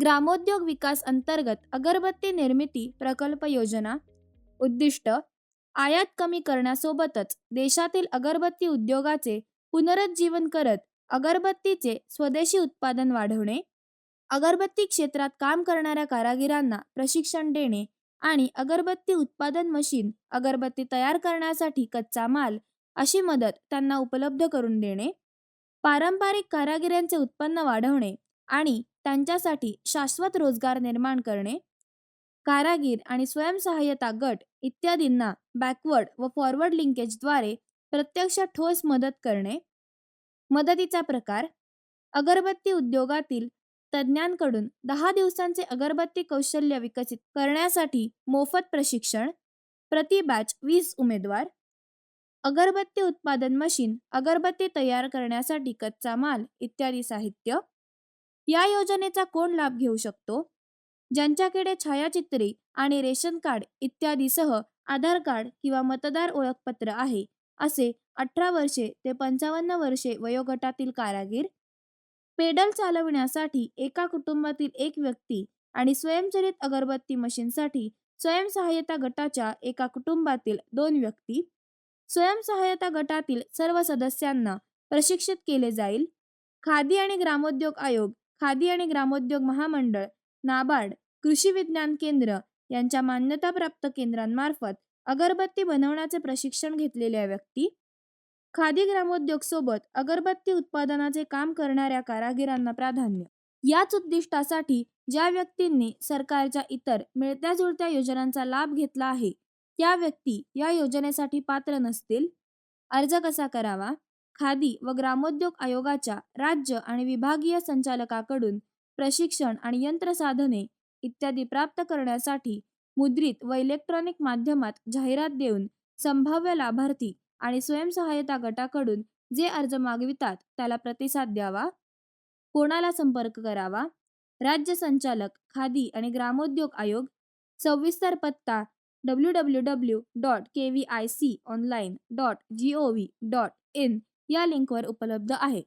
ग्रामोद्योग विकास अंतर्गत अगरबत्ती निर्मिती प्रकल्प योजना. उद्दिष्ट आयात कमी करण्यासोबतच देशातील अगरबत्ती उद्योगाचे पुनरुज्जीवन करत अगरबत्तीचे स्वदेशी उत्पादन वाढवणे. अगरबत्ती क्षेत्रात काम करणाऱ्या कारागिरांना प्रशिक्षण देणे. आणि अगरबत्ती उत्पादन मशीन अगरबत्ती तयार करण्यासाठी कच्चा माल अशी मदत त्यांना उपलब्ध करून देणे पारंपरिक कारागिरांचे उत्पन्न वाढवणे आणि त्यांच्यासाठी शाश्वत रोजगार निर्माण करणे कारागीर आणि स्वयंसहाय्यता गट इत्यादींना बॅकवर्ड व फॉरवर्ड लिंकेजद्वारे प्रत्यक्ष ठोस मदत करणे. मदतीचा प्रकार अगरबत्ती उद्योगातील तज्ज्ञांकडून दहा दिवसांचे अगरबत्ती कौशल्य विकसित करण्यासाठी मोफत प्रशिक्षण प्रति बॅच वीस उमेदवार अगरबत्ती उत्पादन मशीन अगरबत्ती तयार करण्यासाठी कच्चा माल इत्यादी साहित्य. या योजनेचा कोण लाभ घेऊ शकतो? ज्यांच्याकडे छायाचित्रे आणि रेशन कार्ड इत्यादीसह आधार कार्ड किंवा मतदार ओळखपत्र आहे असे अठरा वर्षे ते पंचावन्न वर्षे वयोगटातील कारागीर पेडल चालविण्यासाठी एका कुटुंबातील एक व्यक्ती आणि स्वयंचलित अगरबत्ती मशीनसाठी स्वयंसहाय्यता गटाच्या एका कुटुंबातील दोन व्यक्ती. स्वयंसहाय्यता गटातील सर्व सदस्यांना प्रशिक्षित केले जाईल. खादी आणि ग्रामोद्योग आयोग खादी आणि ग्रामोद्योग महामंडळ नाबार्ड कृषी विज्ञान केंद्र यांच्या मान्यताप्राप्त केंद्रांमार्फत अगरबत्ती बनवण्याचे प्रशिक्षण घेतलेल्या व्यक्ती खादी ग्रामोद्योग सोबत अगरबत्ती उत्पादनाचे काम करणाऱ्या कारागिरांना प्राधान्य. याच उद्दिष्टासाठी ज्या व्यक्तींनी सरकारच्या इतर मिळत्या जुळत्या योजनांचा लाभ घेतला आहे त्या व्यक्ती या योजनेसाठी पात्र नसतील? अर्ज कसा करावा? खादी व ग्रामोद्योग आयोगाच्या राज्य आणि विभागीय संचालकाकडून प्रशिक्षण आणि यंत्रसाधने इत्यादी प्राप्त करण्यासाठी मुद्रित व इलेक्ट्रॉनिक माध्यमात जाहिरात देऊन संभाव्य लाभार्थी आणि स्वयंसहाय्यता गटाकडून जे अर्ज मागवितात त्याला प्रतिसाद द्यावा. कोणाला संपर्क करावा? राज्य संचालक खादी आणि ग्रामोद्योग आयोग सविस्तर पत्ता W W W dot K V I C online dot G O V dot in या लिंकवर उपलब्ध आहे.